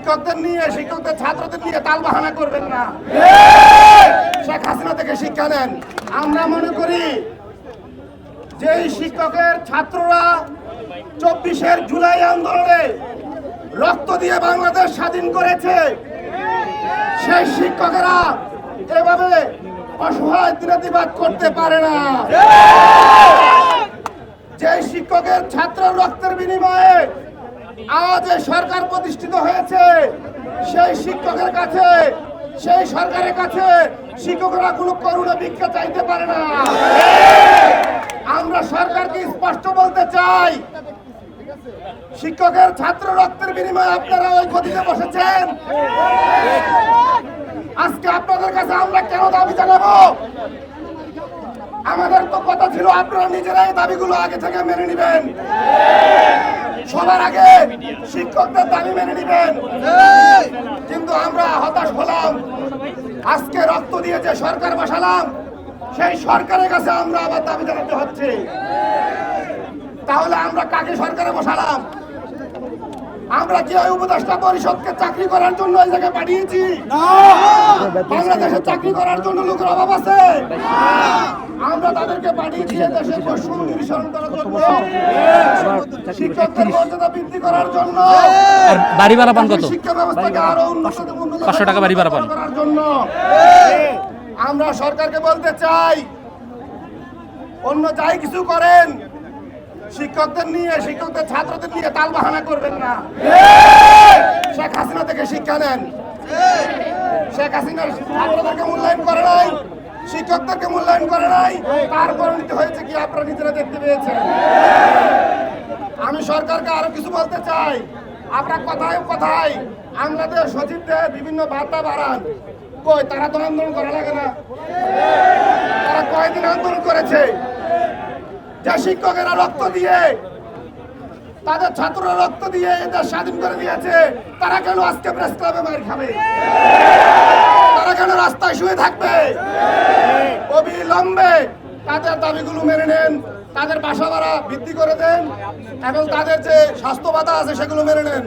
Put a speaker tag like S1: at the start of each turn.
S1: শিক্ষকদের নিয়ে শিক্ষকদের ছাত্রদের নিয়ে তাল বাহানা করবেন না। শেখ হাসিনা থেকে শিক্ষা নেন। আমরা মনে করি যেই শিক্ষকের ছাত্ররা চব্বিশের জুলাই আন্দোলনে রক্ত দিয়ে বাংলাদেশ স্বাধীন করেছে সেই শিক্ষকেরা এভাবে অসহায় দিনাতিবাদ করতে পারে না। যে শিক্ষকের ছাত্র রক্তের বিনিময়ে আজ সরকার প্রতিষ্ঠিত হয়েছে। সেই শিক্ষকের কাছে, সেই সরকারের কাছে শিক্ষকরা কোনো করুণা ভিক্ষা চাইতে পারে না। আমরা সরকারকে স্পষ্ট বলতে চাই, শিক্ষকের ছাত্র রক্তের বিনিময়ে আপনারা ওই গতিতে বসেছেন? আজকে আপনাদের কাছে আমরা কেন দাবি জানাব? আমাদের তো কথা ছিল, আপনারা নিজেরাই দাবিগুলো আগে থেকে মেনে নেবেন। সবার আগে শিক্ষকদের দাবি মেনে নেবেন কিন্তু আমরা হতাশ হলাম। আজকে রক্ত দিয়ে যে সরকার বসালাম সেই সরকারের কাছে আমরা আবার দাবি জানাতে হচ্ছে। তাহলে আমরা কাকে সরকারে বসালাম? আমরা কি ওই উপদেষ্টা পরিষদকে চাকরি করার জন্য এই জায়গায় পাঠিয়েছি। বাংলাদেশে চাকরি করার জন্য লোকের অভাব আছে। আমরা তাদেরকে পাঠিয়েছি দেশে পশু নিরসন করার জন্য। শিক্ষকদের মর্যাদা বৃদ্ধি করার জন্য।
S2: বাড়ি ভাড়া পান কত
S1: শিক্ষা ব্যবস্থাকে আরও উন্নত
S2: 500 টাকা বাড়ি ভাড়া পান।
S1: করার জন্য। আমরা সরকারকে বলতে চাই অন্য যাই কিছু করেন শিক্ষকদের নিয়ে, শিক্ষকদের ছাত্রদের নিয়ে তাল বাহানা করবেন না। শেখ হাসিনা থেকে শিক্ষা নেন। শেখ হাসিনার ছাত্রদেরকে মূল্যায়ন করে নাই, শিক্ষকদেরকে মূল্যায়ন করে নাই। তার পরিণতি হয়েছে কি আপনারা নিজেরা দেখতে পেয়েছেন। আমি সরকারকে আরও কিছু বলতে চাই। আপনার কথায় কথায় বাংলাদেশ সচিবদের বিভিন্ন বার্তা বাড়ান। কই, তারা তো আন্দোলন করা লাগে না। তারা কয়দিন আন্দোলন করেছে? যে শিক্ষকেরা রক্ত দিয়ে, তাদের ছাত্ররা রক্ত দিয়ে এদের স্বাধীন করে দিয়েছে, তারা কেন আজকে প্রেস ক্লাবে মার খাবে? তারা কেন রাস্তায় শুয়ে থাকবে? অবিলম্বে তাদের দাবিগুলো মেনে নেন, তাদের বাসা ভাড়া বৃদ্ধি করে দেন, এবং তাদের যে স্বাস্থ্য বাধা আছে সেগুলো মেনে নেন।